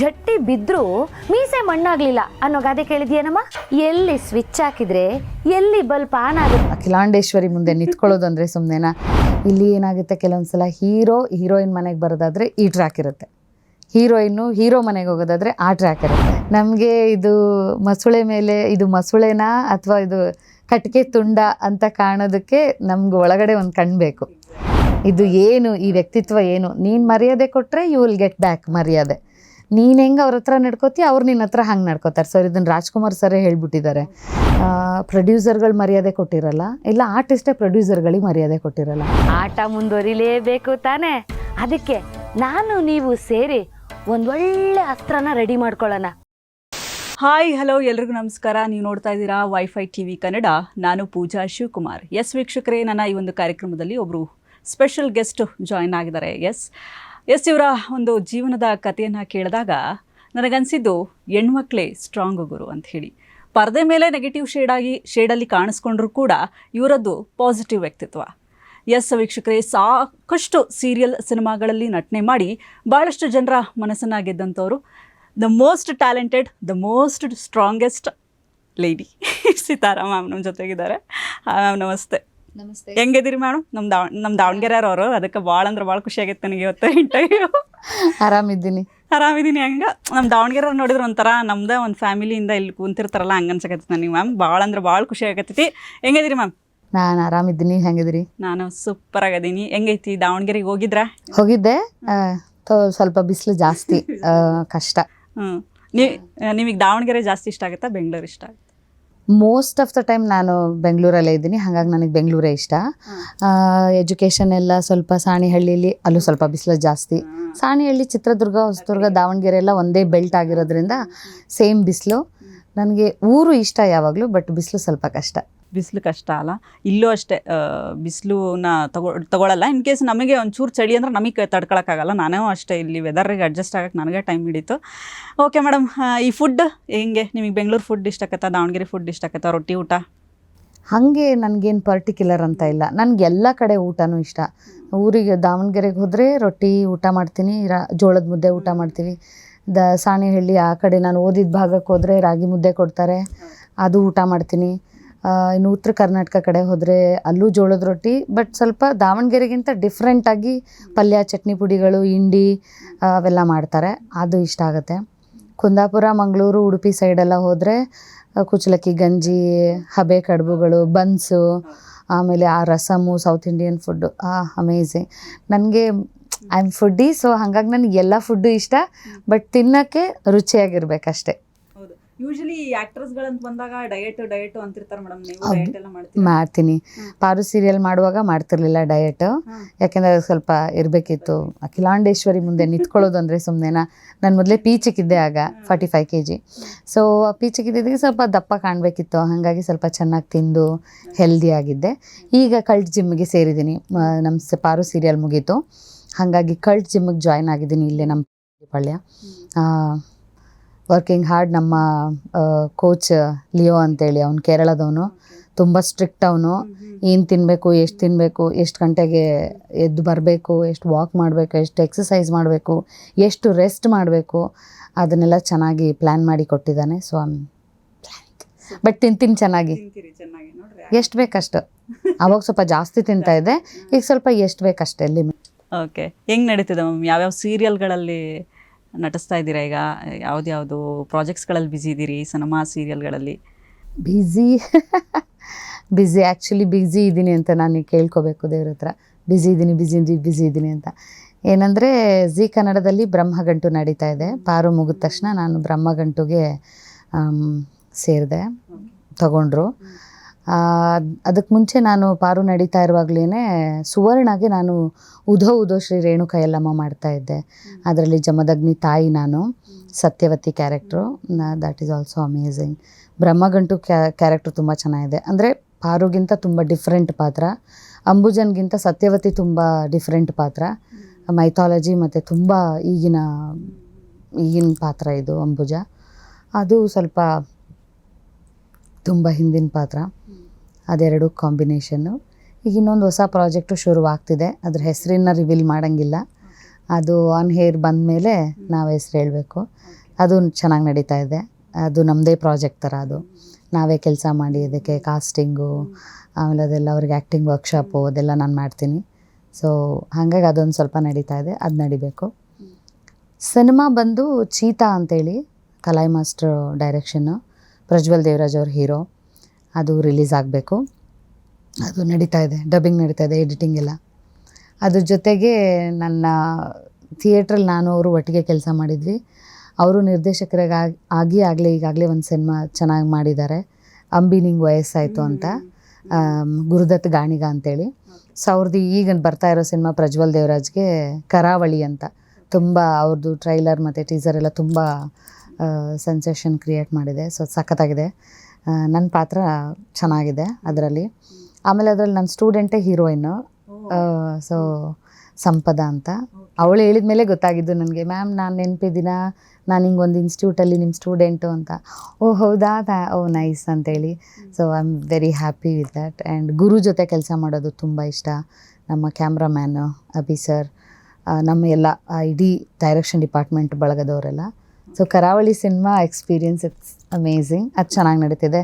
ಜಟ್ಟಿ ಬಿದ್ದರೂ ಮೀಸೆ ಮಣ್ಣಾಗ್ಲಿಲ್ಲ ಅನ್ನೋ ಗಾದೆ ಕೇಳಿದ್ಯೇನಮ್ಮ? ಎಲ್ಲಿ ಸ್ವಿಚ್ ಹಾಕಿದ್ರೆ ಎಲ್ಲಿ ಬಲ್ಪ್ ಆನ್ ಆಗುತ್ತೆ? ಅಖಿಲಾಂಡೇಶ್ವರಿ ಮುಂದೆ ನಿಂತ್ಕೊಳ್ಳೋದು ಅಂದರೆ ಸುಮ್ಮನೆನಾ ಇಲ್ಲಿ ಏನಾಗುತ್ತೆ? ಕೆಲವೊಂದ್ಸಲ ಹೀರೋ, ಹೀರೋಯಿನ್ ಮನೆಗೆ ಬರೋದಾದ್ರೆ ಈ ಟ್ರ್ಯಾಕ್ ಇರುತ್ತೆ. ಹೀರೋಯಿನ್ನು ಹೀರೋ ಮನೆಗೆ ಹೋಗೋದಾದ್ರೆ ಆ ಟ್ರ್ಯಾಕ್ ಇರುತ್ತೆ. ನಮಗೆ ಇದು ಮಸುಳೆ ಮೇಲೆ, ಇದು ಮಸುಳೆನಾ ಅಥವಾ ಇದು ಕಟ್ಟಿಗೆ ತುಂಡ ಅಂತ ಕಾಣೋದಕ್ಕೆ ನಮ್ಗೆ ಒಳಗಡೆ ಒಂದು ಕಣ್ಬೇಕು ಬೇಕು. ಇದು ಏನು, ಈ ವ್ಯಕ್ತಿತ್ವ ಏನು? ನೀನು ಮರ್ಯಾದೆ ಕೊಟ್ಟರೆ ಯು ವಿಲ್ ಗೆಟ್ ಬ್ಯಾಕ್ ಮರ್ಯಾದೆ. ನೀನು ಹೆಂಗೆ ಅವ್ರ ಹತ್ರ ನಡ್ಕೋತಿ ಅವ್ರು ನಿನ್ನ ಹತ್ರ ಹಂಗೆ ನಡ್ಕೋತಾರೆ. ಸರ್ ಇದನ್ನು ರಾಜ್ಕುಮಾರ್ ಸರೇ ಹೇಳ್ಬಿಟ್ಟಿದ್ದಾರೆ. ಪ್ರೊಡ್ಯೂಸರ್ಗಳು ಮರ್ಯಾದೆ ಕೊಟ್ಟಿರಲ್ಲ? ಇಲ್ಲ ಆರ್ಟಿಸ್ಟೇ ಪ್ರೊಡ್ಯೂಸರ್ಗಳಿಗೆ ಮರ್ಯಾದೆ ಕೊಟ್ಟಿರಲ್ಲ? ಆಟ ಮುಂದುವರಿಲೇಬೇಕು ತಾನೇ. ಅದಕ್ಕೆ ನಾನು ನೀವು ಸೇರಿ ಒಂದೊಳ್ಳೆ ಅಸ್ತ್ರನ ರೆಡಿ ಮಾಡ್ಕೊಳ್ಳೋಣ. ಹಾಯ್ ಹಲೋ ಎಲ್ರಿಗೂ ನಮಸ್ಕಾರ. ನೀವು ನೋಡ್ತಾ ಇದ್ದೀರಾ ವೈಫೈ ಟಿ ವಿ ಕನ್ನಡ. ನಾನು ಪೂಜಾ ಶಿವಕುಮಾರ್. ಎಸ್ ವೀಕ್ಷಕರೇ ನನ್ನ ಈ ಒಂದು ಕಾರ್ಯಕ್ರಮದಲ್ಲಿ ಒಬ್ಬರು ಸ್ಪೆಷಲ್ ಗೆಸ್ಟ್ ಜಾಯ್ನ್ ಆಗಿದ್ದಾರೆ. ಎಸ್ ಎಸ್ ಇವರ ಒಂದು ಜೀವನದ ಕಥೆಯನ್ನು ಕೇಳಿದಾಗ ನನಗನ್ಸಿದ್ದು ಹೆಣ್ಮಕ್ಳೇ ಸ್ಟ್ರಾಂಗ್ ಗುರು ಅಂತ ಹೇಳಿ. ಪರದೆ ಮೇಲೆ ನೆಗೆಟಿವ್ ಶೇಡಾಗಿ ಶೇಡಲ್ಲಿ ಕಾಣಿಸ್ಕೊಂಡ್ರೂ ಕೂಡ ಇವರದ್ದು ಪಾಸಿಟಿವ್ ವ್ಯಕ್ತಿತ್ವ. ಎಸ್ ವೀಕ್ಷಕರೇ, ಸಾಕಷ್ಟು ಸೀರಿಯಲ್ ಸಿನಿಮಾಗಳಲ್ಲಿ ನಟನೆ ಮಾಡಿ ಭಾಳಷ್ಟು ಜನರ ಮನಸ್ಸನ್ನು ಗೆದ್ದಂಥವ್ರು. The most talented the most strongest lady Sitara ma'am ನಮ್ಮ ಜೊತೆಗಿದ್ದಾರೆ. ಮ್ಯಾಮ್ ನಮಸ್ತೆ. ನಮಸ್ತೆ. ಹೆಂಗಿದ್ದೀರಿ ಮೇಡಮ್? ನಮ್ ದಾವ್ ದಾವಣಗೆರೆ ಅವರು. ಅದಕ್ಕೆ ಭಾಳ ಅಂದ್ರೆ ಭಾಳ ಖುಷಿ ಆಗೈತೆ ನನಗೆ ಇವತ್ತು ಇಂಟರ್ವ್ಯೂ ಆರಾಮಿದ್ದೀನಿ. ಆರಾಮಿದ್ದೀನಿ. ಹಂಗ? ನಮ್ಮ ದಾವಣಗೆರೆ ನೋಡಿದ್ರೆ ಒಂಥರ ನಮ್ದ ಒಂದು ಫ್ಯಾಮಿಲಿಯಿಂದ ಇಲ್ಲಿ ಕುಂತಿರ್ತಾರಲ್ಲ ಹಂಗ ಅನ್ಸಕತ್ತೈತಿ ನನಗೆ ಮ್ಯಾಮ್. ಭಾಳ ಅಂದ್ರೆ ಭಾಳ ಖುಷಿ ಆಗತ್ತೈತಿ ಹೆಂಗಿದ್ದೀರಿ ಮ್ಯಾಮ್? ನಾನು ಆರಾಮಿದ್ದೀನಿ. ಹೆಂಗಿದ್ದೀರಿ? ನಾನು ಸೂಪರ್ ಆಗದೀನಿ. ಹೆಂಗೈತಿ? ದಾವಣಗೆರೆಗೆ ಹೋಗಿದ್ರಾ? ಹೋಗಿದ್ದೆ. ಆ, ತೊ- ಸ್ವಲ್ಪ ಬಿಸಿಲು ಜಾಸ್ತಿ. ಆ, ಕಷ್ಟ. ಹ್ಞೂ ನೀವು ನಿಮಗೆ ದಾವಣಗೆರೆ ಜಾಸ್ತಿ ಇಷ್ಟ ಆಗುತ್ತಾ? ಬೆಂಗಳೂರು ಇಷ್ಟ ಆಗುತ್ತಾ? ಮೋಸ್ಟ್ ಆಫ್ ದ ಟೈಮ್ ನಾನು ಬೆಂಗಳೂರಲ್ಲೇ ಇದ್ದೀನಿ. ಹಾಗಾಗಿ ನನಗೆ ಬೆಂಗಳೂರೇ ಇಷ್ಟ. ಎಜುಕೇಷನ್ ಎಲ್ಲ ಸ್ವಲ್ಪ ಸಾಣಿಹಳ್ಳಿಲಿ ಅಲ್ಲೂ ಸ್ವಲ್ಪ ಬಿಸಿಲು ಜಾಸ್ತಿ. ಸಾಣಿಹಳ್ಳಿ ಚಿತ್ರದುರ್ಗ ಹೊಸದುರ್ಗ ದಾವಣಗೆರೆ ಎಲ್ಲ ಒಂದೇ ಬೆಲ್ಟ್ ಆಗಿರೋದ್ರಿಂದ ಸೇಮ್ ಬಿಸಿಲು. ನನಗೆ ಊರು ಇಷ್ಟ ಯಾವಾಗಲೂ ಬಟ್ ಬಿಸಿಲು ಸ್ವಲ್ಪ ಕಷ್ಟ. ಬಿಸಿಲು ಕಷ್ಟ ಅಲ್ಲ. ಇಲ್ಲೂ ಅಷ್ಟೇ ಬಿಸಿಲುನ ತಗೊ ತಗೊಳ್ಳಲ್ಲ ಇನ್ ಕೇಸ್ ನಮಗೆ ಒಂಚೂರು ಚಳಿ ಅಂದ್ರೆ ನಮಗೆ ತಡ್ಕೊಳಕ್ಕಾಗಲ್ಲ. ನಾನೇ ಅಷ್ಟೇ ಇಲ್ಲಿ ವೆದರ್ಗೆ ಅಡ್ಜಸ್ಟ್ ಆಗಕ್ಕೆ ನನಗೆ ಟೈಮ್ ಹಿಡಿತು. ಓಕೆ ಮೇಡಮ್ ಈ ಫುಡ್ ಹೆಂಗೆ? ನಿಮಗೆ ಬೆಂಗಳೂರು ಫುಡ್ ಇಷ್ಟ ಆಗತ್ತೆ? ದಾವಣಗೆರೆ ಫುಡ್ ಇಷ್ಟ ರೊಟ್ಟಿ ಊಟ? ಹಾಗೆ ನನಗೇನು ಪರ್ಟಿಕ್ಯುಲರ್ ಅಂತ ಇಲ್ಲ. ನನಗೆ ಎಲ್ಲ ಕಡೆ ಊಟನೂ ಇಷ್ಟ. ಊರಿಗೆ, ದಾವಣಗೆರೆಗೆ ಹೋದರೆ ರೊಟ್ಟಿ ಊಟ ಮಾಡ್ತೀನಿ, ರಾ, ಜೋಳದ ಮುದ್ದೆ ಊಟ ಮಾಡ್ತೀವಿ. ದ, ಸಾಣೆಹಳ್ಳಿ ಆ ಕಡೆ ನಾನು ಓದಿದ ಭಾಗಕ್ಕೆ ಹೋದರೆ ರಾಗಿ ಮುದ್ದೆ ಕೊಡ್ತಾರೆ. ಅದು ಊಟ ಮಾಡ್ತೀನಿ. ಇನ್ನು ಉತ್ತರ ಕರ್ನಾಟಕ ಕಡೆ ಹೋದರೆ ಅಲ್ಲೂ ಜೋಳದ ರೊಟ್ಟಿ ಬಟ್ ಸ್ವಲ್ಪ ದಾವಣಗೆರೆಗಿಂತ ಡಿಫ್ರೆಂಟಾಗಿ ಪಲ್ಯ, ಚಟ್ನಿ ಪುಡಿಗಳು, ಹಿಂಡಿ ಅವೆಲ್ಲ ಮಾಡ್ತಾರೆ. ಅದು ಇಷ್ಟ ಆಗುತ್ತೆ. ಕುಂದಾಪುರ, ಮಂಗಳೂರು, ಉಡುಪಿ ಸೈಡೆಲ್ಲ ಹೋದರೆ ಕುಚಲಕ್ಕಿ ಗಂಜಿ, ಹಬೆ, ಕಡುಬುಗಳು, ಬನ್ಸು, ಆಮೇಲೆ ಆ ರಸಮು ಸೌತ್ ಇಂಡಿಯನ್ ಫುಡ್ಡು ಆ ಅಮೇಝಿಂಗ್ ನನಗೆ ಐ ಆಮ್ ಫುಡ್ಡಿ ಸೊ ಹಾಗಾಗಿ ನನಗೆ ಎಲ್ಲ ಫುಡ್ಡು ಇಷ್ಟ ಬಟ್ ತಿನ್ನೋಕ್ಕೆ ರುಚಿಯಾಗಿರ್ಬೇಕಷ್ಟೆ. ಯೂಶಲಿ ಆಕ್ಟರ್ಸ್ಗಳಂತ ಬಂದಾಗ ಡಯಟ್ ಡಯಟ್ ಅಂತಿರ್ತಾರೆ ಮೇಡಮ್ ನೀವು ಡಯಟ್ ಎಲ್ಲ ಮಾಡ್ತೀರಾ? ಮಾಡ್ತೀನಿ. ಪಾರು ಸೀರಿಯಲ್ ಮಾಡುವಾಗ ಮಾಡ್ತಿರ್ಲಿಲ್ಲ ಡಯಟ್ ಯಾಕೆಂದ್ರೆ ಸ್ವಲ್ಪ ಇರಬೇಕಿತ್ತು. ಅಖಿಲಾಂಡೇಶ್ವರಿ ಮುಂದೆ ನಿಂತ್ಕೊಳ್ಳೋದು ಅಂದರೆ ಸುಮ್ಮನೆನಾ ನಾನು ಮೊದಲೇ ಪೀಚಿಕ್ಕಿದ್ದೆ ಆಗ forty five K G so ಪೀಚಿಕ್ಕಿದ್ದಿದ್ದಕ್ಕೆ ಸ್ವಲ್ಪ ದಪ್ಪ ಕಾಣಬೇಕಿತ್ತು. ಹಾಗಾಗಿ ಸ್ವಲ್ಪ ಚೆನ್ನಾಗಿ ತಿಂದು ಹೆಲ್ದಿ ಆಗಿದ್ದೆ. ಈಗ ಕಲ್ಟ್ ಜಿಮ್ಗೆ ಸೇರಿದ್ದೀನಿ. ನಮ್ಮ ಸ- ಪಾರು ಸೀರಿಯಲ್ ಮುಗೀತು. ಹಾಗಾಗಿ ಕಲ್ಟ್ ಜಿಮ್ಗೆ ಜಾಯ್ನ್ ಆಗಿದ್ದೀನಿ ಇಲ್ಲೇ ನಮ್ಮ ಪಾಳ್ಯ. ವರ್ಕಿಂಗ್ ಹಾರ್ಡ್ ನಮ್ಮ ಕೋಚ್ ಲಿಯೋ ಅಂತೇಳಿ ಅವ್ನು ಕೇರಳದವನು. ತುಂಬ ಸ್ಟ್ರಿಕ್ಟ್ ಅವನು. ಏನು ತಿನ್ನಬೇಕು ಎಷ್ಟು ತಿನ್ನಬೇಕು ಎಷ್ಟು ಗಂಟೆಗೆ ಎದ್ದು ಬರಬೇಕು ಎಷ್ಟು ವಾಕ್ ಮಾಡಬೇಕು ಎಷ್ಟು ಎಕ್ಸಸೈಸ್ ಮಾಡಬೇಕು ಎಷ್ಟು ರೆಸ್ಟ್ ಮಾಡಬೇಕು ಅದನ್ನೆಲ್ಲ ಚೆನ್ನಾಗಿ ಪ್ಲ್ಯಾನ್ ಮಾಡಿ ಕೊಟ್ಟಿದ್ದಾನೆ. ಸೊ ಬಟ್ ತಿಂತೀನಿ ಚೆನ್ನಾಗಿ. ಎಷ್ಟು ಬೇಕಷ್ಟು? ಅವಾಗ ಸ್ವಲ್ಪ ಜಾಸ್ತಿ ತಿಂತಾ ಇದೆ ಈಗ ಸ್ವಲ್ಪ ಎಷ್ಟು ಬೇಕಷ್ಟೇ ಲಿಮಿಟ್ ಓಕೆ ಹೆಂಗ್ ನಡೀತಿದೆ ಮ್ಯಾಮ್? ಯಾವ್ಯಾವ ಸೀರಿಯಲ್ಗಳಲ್ಲಿ ನಟಿಸ್ತಾ ಇದ್ದೀರಾ ಈಗ? ಯಾವ್ದ್ಯಾವುದು ಪ್ರಾಜೆಕ್ಟ್ಸ್ಗಳಲ್ಲಿ ಬ್ಯುಸಿ ಇದ್ದೀರಿ ಸಿನಿಮಾ ಸೀರಿಯಲ್ಗಳಲ್ಲಿ ಬ್ಯುಸಿ ಬ್ಯುಸಿ ಆ್ಯಕ್ಚುಲಿ ಬ್ಯುಸಿ ಇದ್ದೀನಿ ಅಂತ ನಾನು ಕೇಳ್ಕೋಬೇಕು ದೇವ್ರ ಹತ್ರ. ಬ್ಯುಸಿ ಇದ್ದೀನಿ ಬ್ಯುಸಿ ಇದ್ದೀನಿ ಬ್ಯುಸಿ ಇದ್ದೀನಿ ಅಂತ. ಏನಂದರೆ ಜಿ ಕನ್ನಡದಲ್ಲಿ ಬ್ರಹ್ಮಗಂಟು ನಡೀತಾ ಇದೆ. ಪಾರು ಮುಗಿದ ತಕ್ಷಣ ನಾನು ಬ್ರಹ್ಮಗಂಟುಗೆ ಸೇರಿದೆ ತಗೊಂಡ್ರು. ಅದಕ್ಕೆ ಮುಂಚೆ ನಾನು ಪಾರು ನಡೀತಾ ಇರುವಾಗಲೇ ಸುವರ್ಣಗೆ ನಾನು ಉಧೋ ಉಧೋ ಶ್ರೀ ರೇಣುಕ ಯಲ್ಲಮ್ಮ ಮಾಡ್ತಾ ಇದ್ದೆ. ಅದರಲ್ಲಿ ಜಮದಗ್ನಿ ತಾಯಿ ನಾನು Satyavati character that is also amazing Brahmagantu character ತುಂಬ ಚೆನ್ನಾಗಿದೆ. ಅಂದರೆ ಪಾರುಗಿಂತ ತುಂಬ ಡಿಫ್ರೆಂಟ್ ಪಾತ್ರ. ಅಂಬುಜನ್ಗಿಂತ ಸತ್ಯವತಿ ತುಂಬ ಡಿಫ್ರೆಂಟ್ ಪಾತ್ರ. ಮೈಥಾಲಜಿ ಮತ್ತು ತುಂಬ ಈಗಿನ ಈಗಿನ ಪಾತ್ರ ಇದು ಅಂಬುಜ. ಅದು ಸ್ವಲ್ಪ ತುಂಬ ಹಿಂದಿನ ಪಾತ್ರ. ಅದೆರಡು ಕಾಂಬಿನೇಷನ್ನು ಈಗ ಇನ್ನೊಂದು ಹೊಸ ಪ್ರಾಜೆಕ್ಟು ಶುರುವಾಗ್ತಿದೆ. ಅದ್ರ ಹೆಸರಿನ ರಿವೀಲ್ ಮಾಡೋಂಗಿಲ್ಲ. ಅದು ಆನ್ ಹೇರ್ ಬಂದಮೇಲೆ ನಾವು ಹೆಸ್ರು ಹೇಳಬೇಕು. ಅದು ಚೆನ್ನಾಗಿ ನಡೀತಾ ಇದೆ. ಅದು ನಮ್ಮದೇ ಪ್ರಾಜೆಕ್ಟ್ ಥರ ಅದು. ನಾವೇ ಕೆಲಸ ಮಾಡಿ ಅದಕ್ಕೆ ಕಾಸ್ಟಿಂಗು ಆಮೇಲೆ ಅದೆಲ್ಲ ಅವ್ರಿಗೆ ಆ್ಯಕ್ಟಿಂಗ್ ವರ್ಕ್ಶಾಪು ಅದೆಲ್ಲ ನಾನು ಮಾಡ್ತೀನಿ. ಸೊ ಹಾಗಾಗಿ ಅದೊಂದು ಸ್ವಲ್ಪ ನಡೀತಾ ಇದೆ. ಅದು ನಡಿಬೇಕು. ಸಿನಿಮಾ ಬಂದು ಚೀತಾ ಅಂತೇಳಿ ಕಲಾಯಿ ಮಾಸ್ಟ್ರ್ ಡೈರೆಕ್ಷನ್ನು ಪ್ರಜ್ವಲ್ ದೇವರಾಜ್ ಅವ್ರ ಹೀರೋ. ಅದು ರಿಲೀಸ್ ಆಗಬೇಕು. ಅದು ನಡೀತಾ ಇದೆ. ಡಬ್ಬಿಂಗ್ ನಡೀತಾ ಇದೆ, ಎಡಿಟಿಂಗ್ ಎಲ್ಲ. ಅದ್ರ ಜೊತೆಗೆ ನನ್ನ ಥಿಯೇಟ್ರಲ್ಲಿ ನಾನು ಅವರು ಒಟ್ಟಿಗೆ ಕೆಲಸ ಮಾಡಿದ್ವಿ. ಅವರು ನಿರ್ದೇಶಕರಾಗಿ ಆಗಿ ಆಗಲೇ ಈಗಾಗಲೇ ಒಂದು ಸಿನಿಮಾ ಚೆನ್ನಾಗಿ ಮಾಡಿದ್ದಾರೆ. ಅಂಬಿ ನಿಂಗೆ ವಯಸ್ಸಾಯಿತು ಅಂತ. ಗುರುದತ್ ಗಾಣಿಗ ಅಂತೇಳಿ. ಸೊ ಅವ್ರದ್ದು ಈಗ ಬರ್ತಾ ಇರೋ ಸಿನಿಮಾ ಪ್ರಜ್ವಲ್ ದೇವರಾಜ್ಗೆ ಕರಾವಳಿ ಅಂತ. ತುಂಬ ಅವ್ರದ್ದು ಟ್ರೈಲರ್ ಮತ್ತು ಟೀಸರ್ ಎಲ್ಲ ತುಂಬ ಸೆನ್ಸೇಷನ್ ಕ್ರಿಯೇಟ್ ಮಾಡಿದೆ. ಸೊ ಸಖತ್ತಾಗಿದೆ. ನನ್ನ ಪಾತ್ರ ಚೆನ್ನಾಗಿದೆ ಅದರಲ್ಲಿ. ಆಮೇಲೆ ಅದರಲ್ಲಿ ನನ್ನ ಸ್ಟೂಡೆಂಟೇ ಹೀರೋಯಿನ್ನು ಸೊ ಸಂಪದ ಅಂತ. ಅವಳು ಹೇಳಿದ ಮೇಲೆ ಗೊತ್ತಾಗಿದ್ದು ನನಗೆ ಮ್ಯಾಮ್ ನಾನು ನೆನಪಿದ್ದೀನ. ನಾನು ಹಿಂಗೆ ಒಂದು ಇನ್ಸ್ಟಿಟ್ಯೂಟಲ್ಲಿ ನಿಮ್ಮ ಸ್ಟೂಡೆಂಟು ಅಂತ. ಓ, ಹೌದಾ? ಓ ನೈಸ್ ಅಂತೇಳಿ. So I am very happy with that and ಗುರು ಜೊತೆ ಕೆಲಸ ಮಾಡೋದು ತುಂಬ ಇಷ್ಟ. ನಮ್ಮ ಕ್ಯಾಮ್ರಾಮ್ಯಾನು ಅಭಿ ಸರ್ ನಮ್ಮ ಎಲ್ಲ ಇಡೀ direction department ಬಳಗದವರೆಲ್ಲ. So Karavali cinema experience it's amazing ಅದು ಚೆನ್ನಾಗಿ ನಡೀತಿದೆ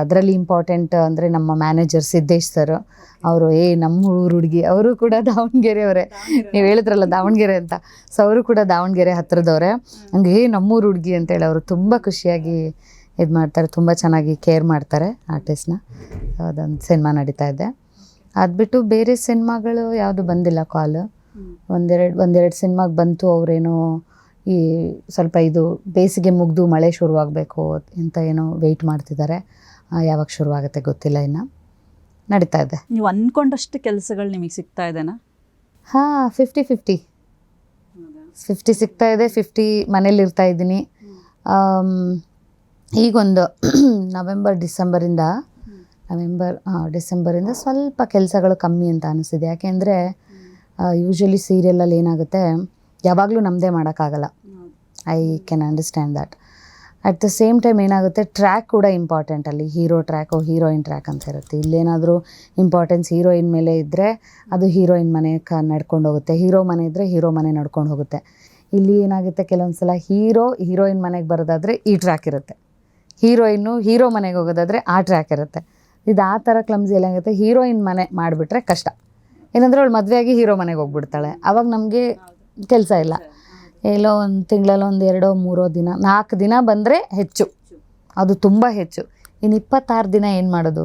ಅದರಲ್ಲಿ ಇಂಪಾರ್ಟೆಂಟ್ ಅಂದರೆ ನಮ್ಮ ಮ್ಯಾನೇಜರ್ ಸಿದ್ದೇಶ್ ಸರ್ ಅವರು ಏ ನಮ್ಮ ಊರು ಹುಡುಗಿ. ಅವರು ಕೂಡ ದಾವಣಗೆರೆಯವರೇ ನೀವು ಹೇಳಿದ್ರಲ್ಲ ದಾವಣಗೆರೆ ಅಂತ. ಸೊ ಅವರು ಕೂಡ ದಾವಣಗೆರೆ ಹತ್ರದವರೇ. ಹಂಗೆ ಏ ನಮ್ಮೂರು ಹುಡುಗಿ ಅಂತೇಳಿ ಅವರು ತುಂಬ ಖುಷಿಯಾಗಿ ಇದು ಮಾಡ್ತಾರೆ. ತುಂಬ ಚೆನ್ನಾಗಿ ಕೇರ್ ಮಾಡ್ತಾರೆ ಆರ್ಟಿಸ್ಟ್ನ ಅದೊಂದು ಸಿನಿಮಾ ನಡೀತಾ ಇದೆ. ಅದು ಬಿಟ್ಟು ಬೇರೆ ಸಿನಿಮಾಗಳು ಯಾವುದು ಬಂದಿಲ್ಲ ಕಾಲು. ಒಂದೆರಡು ಒಂದೆರಡು ಸಿನಿಮಾಗೆ ಬಂತು ಅವರೇನೋ ಈ ಸ್ವಲ್ಪ ಇದು ಬೇಸಿಗೆ ಮುಗಿದು ಮಳೆ ಶುರುವಾಗಬೇಕು ಅಂತ ಏನೋ ವೆಯ್ಟ್ ಮಾಡ್ತಿದ್ದಾರೆ ಯಾವಾಗ ಶುರುವಾಗುತ್ತೆ ಗೊತ್ತಿಲ್ಲ ಇನ್ನು. ನಡೀತಾ ಇದೆ. ನೀವು ಅಂದ್ಕೊಂಡಷ್ಟು ಕೆಲಸಗಳು ನಿಮಗೆ ಸಿಗ್ತಾ ಇದೆನಾ? ಹಾಂ ಫಿಫ್ಟಿ ಫಿಫ್ಟಿ ಫಿಫ್ಟಿ ಸಿಗ್ತಾ ಇದೆ ಫಿಫ್ಟಿ ಮನೇಲಿ ಇರ್ತಾ ಇದ್ದೀನಿ. ಈಗೊಂದು ನವೆಂಬರ್ ಡಿಸೆಂಬರಿಂದ ನವೆಂಬರ್ ಡಿಸೆಂಬರಿಂದ ಸ್ವಲ್ಪ ಕೆಲಸಗಳು ಕಮ್ಮಿ ಅಂತ ಅನಿಸಿದೆ. ಯಾಕೆಂದರೆ ಯೂಶ್ವಲಿ ಸೀರಿಯಲಲ್ಲಿ ಏನಾಗುತ್ತೆ ಯಾವಾಗಲೂ ನಮ್ಮದೇ ಮಾಡೋಕ್ಕಾಗಲ್ಲ. I can understand that at the same time ಏನಾಗುತ್ತೆ? ಟ್ರ್ಯಾಕ್ ಕೂಡ ಇಂಪಾರ್ಟೆಂಟ್ ಅಲ್ಲಿ. ಹೀರೋ ಟ್ರ್ಯಾಕು ಹೀರೋಯಿನ್ ಟ್ರ್ಯಾಕ್ ಅಂತ ಇರುತ್ತೆ. ಇಲ್ಲೇನಾದರೂ ಇಂಪಾರ್ಟೆನ್ಸ್ ಹೀರೋಯಿನ್ ಮೇಲೆ ಇದ್ದರೆ ಅದು ಹೀರೋಯಿನ್ ಮನೆ ಕ ನಡ್ಕೊಂಡು ಹೋಗುತ್ತೆ ಹೀರೋ ಮನೆ ಇದ್ದರೆ ಹೀರೋ ಮನೆ ನಡ್ಕೊಂಡು ಹೋಗುತ್ತೆ ಇಲ್ಲಿ ಏನಾಗುತ್ತೆ? ಕೆಲವೊಂದು ಸಲ ಹೀರೋ ಹೀರೋಯಿನ್ ಮನೆಗೆ ಬರೋದಾದರೆ ಈ ಟ್ರ್ಯಾಕ್ ಇರುತ್ತೆ. ಹೀರೋಯಿನ್ನು ಹೀರೋ ಮನೆಗೆ ಹೋಗೋದಾದರೆ ಆ ಟ್ರ್ಯಾಕ್ ಇರುತ್ತೆ. ಇದು ಆ ಥರ ಕ್ಲಮ್ಸ್ ಏನಾಗುತ್ತೆ? ಹೀರೋಯಿನ್ ಮನೆ ಮಾಡಿಬಿಟ್ರೆ ಕಷ್ಟ. ಏನಂದರೆ ಅವಳು ಮದುವೆಯಾಗಿ ಹೀರೋ ಮನೆಗೆ ಹೋಗ್ಬಿಡ್ತಾಳೆ. ಅವಾಗ ನಮಗೆ ಕೆಲಸ ಇಲ್ಲ. ಎಲ್ಲೋ ಒಂದು ತಿಂಗಳಲ್ಲಿ ಒಂದು ಎರಡೋ ಮೂರೋ ದಿನ, ನಾಲ್ಕು ದಿನ ಬಂದರೆ ಹೆಚ್ಚು. ಅದು ತುಂಬ ಹೆಚ್ಚು. ಇನ್ನು ಇಪ್ಪತ್ತಾರು ದಿನ ಏನು ಮಾಡೋದು?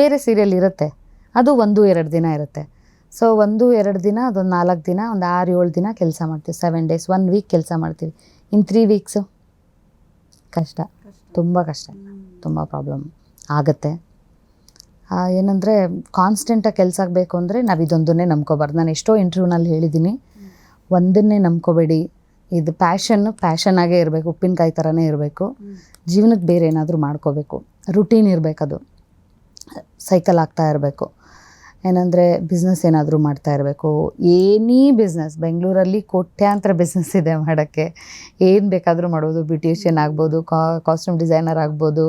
ಬೇರೆ ಸೀರಿಯಲ್ ಇರುತ್ತೆ. ಅದು ಒಂದು ಎರಡು ದಿನ ಇರುತ್ತೆ. ಸೊ ಒಂದು ಎರಡು ದಿನ, ಅದೊಂದು ನಾಲ್ಕು ದಿನ, ಒಂದು ಆರು ಏಳು ದಿನ ಕೆಲಸ ಮಾಡ್ತೀವಿ. ಸೆವೆನ್ ಡೇಸ್ ಒನ್ ವೀಕ್ ಕೆಲಸ ಮಾಡ್ತೀವಿ. ಇನ್ ತ್ರೀ ವೀಕ್ಸು ಕಷ್ಟ. ತುಂಬ ಕಷ್ಟ. ತುಂಬ ಪ್ರಾಬ್ಲಮ್ ಆಗುತ್ತೆ. ಏನಂದರೆ ಕಾನ್ಸ್ಟೆಂಟಾಗಿ ಕೆಲಸ ಆಗಬೇಕು ಅಂದರೆ ನಾವು ಇದೊಂದನ್ನೇ ನಂಬ್ಕೋಬಾರ್ದು. ನಾನು ಎಷ್ಟೋ ಇಂಟರ್ವ್ಯೂನಲ್ಲಿ ಹೇಳಿದ್ದೀನಿ ಒಂದನ್ನೇ ನಂಬ್ಕೋಬೇಡಿ. ಇದು ಪ್ಯಾಷನ್ನು ಪ್ಯಾಷನಾಗೇ ಇರಬೇಕು ಉಪ್ಪಿನಕಾಯಿ ಥರನೇ ಇರಬೇಕು. ಜೀವನಕ್ಕೆ ಬೇರೆ ಏನಾದರೂ ಮಾಡ್ಕೋಬೇಕು. ರುಟೀನ್ ಇರಬೇಕದು. ಸೈಕಲ್ ಆಗ್ತಾ ಇರಬೇಕು. ಏನಂದರೆ ಬಿಸ್ನೆಸ್ ಏನಾದರೂ ಮಾಡ್ತಾ ಇರಬೇಕು. ಏನೇ ಬಿಸ್ನೆಸ್ ಬೆಂಗಳೂರಲ್ಲಿ ಕೋಟ್ಯಾಂತರ ಬಿಸ್ನೆಸ್ ಇದೆ ಮಾಡೋಕ್ಕೆ. ಏನು ಬೇಕಾದರೂ ಮಾಡ್ಬೋದು ಬ್ಯೂಟಿಷಿಯನ್ ಆಗ್ಬೋದು ಕಾಸ್ಟ್ಯೂಮ್ ಡಿಸೈನರ್ ಆಗ್ಬೋದು,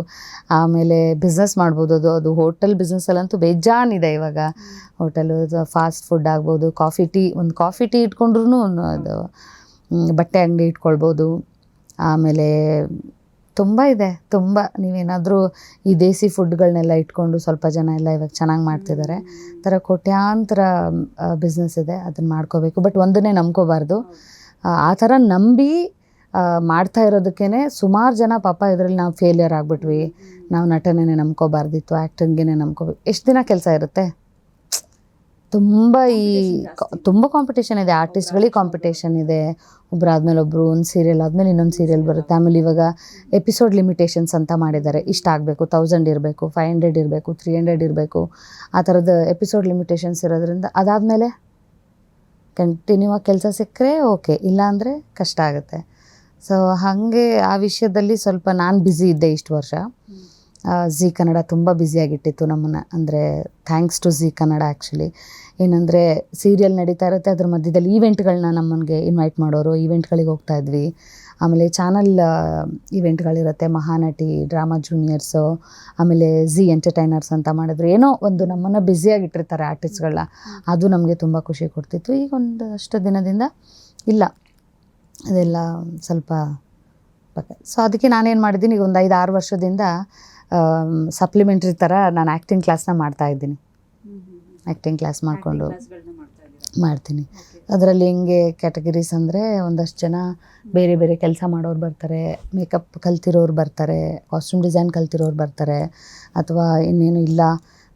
ಆಮೇಲೆ ಬಿಸ್ನೆಸ್ ಮಾಡ್ಬೋದು. ಅದು ಅದು ಹೋಟೆಲ್ ಬಿಸ್ನೆಸ್ಸಲ್ಲಂತೂ ಬೇಜಾನಿದೆ ಇವಾಗ. ಹೋಟೆಲು ಫಾಸ್ಟ್ ಫುಡ್ ಆಗ್ಬೋದು ಕಾಫಿ ಟೀ ಒಂದು ಕಾಫಿ ಟೀ ಇಟ್ಕೊಂಡ್ರೂ ಅದು ಬಟ್ಟೆ ಅಂಗಡಿ ಇಟ್ಕೊಳ್ಬೋದು. ಆಮೇಲೆ ತುಂಬ ಇದೆ, ತುಂಬ. ನೀವೇನಾದರೂ ಈ ದೇಸಿ ಫುಡ್ಗಳನ್ನೆಲ್ಲ ಇಟ್ಕೊಂಡು ಸ್ವಲ್ಪ ಜನ ಎಲ್ಲ ಇವಾಗ ಚೆನ್ನಾಗಿ ಮಾಡ್ತಿದ್ದಾರೆ ಥರ ಕೋಟ್ಯಾಂತರ ಬಿಸ್ನೆಸ್ ಇದೆ ಅದನ್ನು ಮಾಡ್ಕೋಬೇಕು. ಬಟ್ ಒಂದನ್ನೇ ನಂಬ್ಕೋಬಾರ್ದು. ಆ ಥರ ನಂಬಿ ಮಾಡ್ತಾ ಇರೋದಕ್ಕೇ ಸುಮಾರು ಜನ ಪಾಪ ಇದರಲ್ಲಿ ನಾವು ಫೇಲಿಯರ್ ಆಗಿಬಿಟ್ವಿ. ನಾವು ನಟನೆನೇ ನಂಬ್ಕೋಬಾರ್ದಿತ್ತು ಆ್ಯಕ್ಟಿಂಗೇನೆ ನಂಬ್ಕೋಬೇಕು ಎಷ್ಟು ದಿನ ಕೆಲಸ ಇರುತ್ತೆ? ತುಂಬ ಈ ತುಂಬ ಕಾಂಪಿಟೇಷನ್ ಇದೆ. ಆರ್ಟಿಸ್ಟ್ಗಳಿಗೆ ಕಾಂಪಿಟೇಷನ್ ಇದೆ. ಒಬ್ರು ಆದಮೇಲೆ ಒಬ್ಬರು ಒಂದು ಸೀರಿಯಲ್ ಆದಮೇಲೆ ಇನ್ನೊಂದು ಸೀರಿಯಲ್ ಬರುತ್ತೆ. ಆಮೇಲೆ ಇವಾಗ ಎಪಿಸೋಡ್ ಲಿಮಿಟೇಷನ್ಸ್ ಅಂತ ಮಾಡಿದ್ದಾರೆ. ಇಷ್ಟ ಆಗಬೇಕು ತೌಸಂಡ್ ಇರಬೇಕು ಫೈವ್ ಹಂಡ್ರೆಡ್ ಇರಬೇಕು ತ್ರೀ ಹಂಡ್ರೆಡ್ ಇರಬೇಕು. ಆ ಥರದ ಎಪಿಸೋಡ್ ಲಿಮಿಟೇಷನ್ಸ್ ಇರೋದ್ರಿಂದ ಅದಾದಮೇಲೆ ಕಂಟಿನ್ಯೂ ಆಗಿ ಕೆಲಸ ಸಿಕ್ಕರೆ ಓಕೆ ಇಲ್ಲಾಂದರೆ ಕಷ್ಟ ಆಗುತ್ತೆ. ಸೊ ಹಾಗೆ ಆ ವಿಷಯದಲ್ಲಿ ಸ್ವಲ್ಪ ನಾನು ಬ್ಯುಸಿ ಇದ್ದೆ ಇಷ್ಟು ವರ್ಷ. ಝೀ ಕನ್ನಡ ತುಂಬ ಬ್ಯುಸಿಯಾಗಿಟ್ಟಿತ್ತು ನಮ್ಮನ್ನು. ಅಂದರೆ thanks to Zee Kannada actually ಏನಂದರೆ ಸೀರಿಯಲ್ ನಡೀತಾ ಇರುತ್ತೆ, ಅದ್ರ ಮಧ್ಯದಲ್ಲಿ ಈವೆಂಟ್ಗಳನ್ನ ನಮ್ಮನಿಗೆ ಇನ್ವೈಟ್ ಮಾಡೋರು ಈವೆಂಟ್ಗಳಿಗೆ ಹೋಗ್ತಾ ಇದ್ವಿ. ಆಮೇಲೆ ಚಾನಲ್ ಇವೆಂಟ್ಗಳಿರುತ್ತೆ ಮಹಾನಟಿ ಡ್ರಾಮಾ ಜೂನಿಯರ್ಸು ಆಮೇಲೆ ಝಿ ಎಂಟರ್ಟೈನರ್ಸ್ ಅಂತ ಮಾಡಿದ್ರು. ಏನೋ ಒಂದು ನಮ್ಮನ್ನು ಬ್ಯುಸಿಯಾಗಿಟ್ಟಿರ್ತಾರೆ ಆರ್ಟಿಸ್ಟ್ಗಳನ್ನ ಅದು ನಮಗೆ ತುಂಬ ಖುಷಿ ಕೊಡ್ತಿತ್ತು. ಈಗ ಒಂದಷ್ಟು ದಿನದಿಂದ ಇಲ್ಲ. ಅದೆಲ್ಲ ಸ್ವಲ್ಪ ಸೊ ಅದಕ್ಕೆ ನಾನೇನು ಮಾಡಿದ್ದೀನಿ, ಈಗ ಒಂದು ಐದು ಆರು ವರ್ಷದಿಂದ ಸಪ್ಲಿಮೆಂಟ್ರಿ ಥರ ನಾನು ಆ್ಯಕ್ಟಿಂಗ್ ಕ್ಲಾಸ್ನ ಮಾಡ್ತಾ ಇದ್ದೀನಿ. ಆ್ಯಕ್ಟಿಂಗ್ ಕ್ಲಾಸ್ ಮಾಡಿಕೊಂಡು ಮಾಡ್ತೀನಿ. ಅದರಲ್ಲಿ ಹೆಂಗೆ ಕ್ಯಾಟಗರೀಸ್ ಅಂದರೆ ಒಂದಷ್ಟು ಜನ ಬೇರೆ ಬೇರೆ ಕೆಲಸ ಮಾಡೋರು ಬರ್ತಾರೆ ಮೇಕಪ್ ಕಲ್ತಿರೋರು ಬರ್ತಾರೆ ಕಾಸ್ಟ್ಯೂಮ್ ಡಿಸೈನ್ ಕಲ್ತಿರೋರು ಬರ್ತಾರೆ ಅಥವಾ ಇನ್ನೇನು ಇಲ್ಲ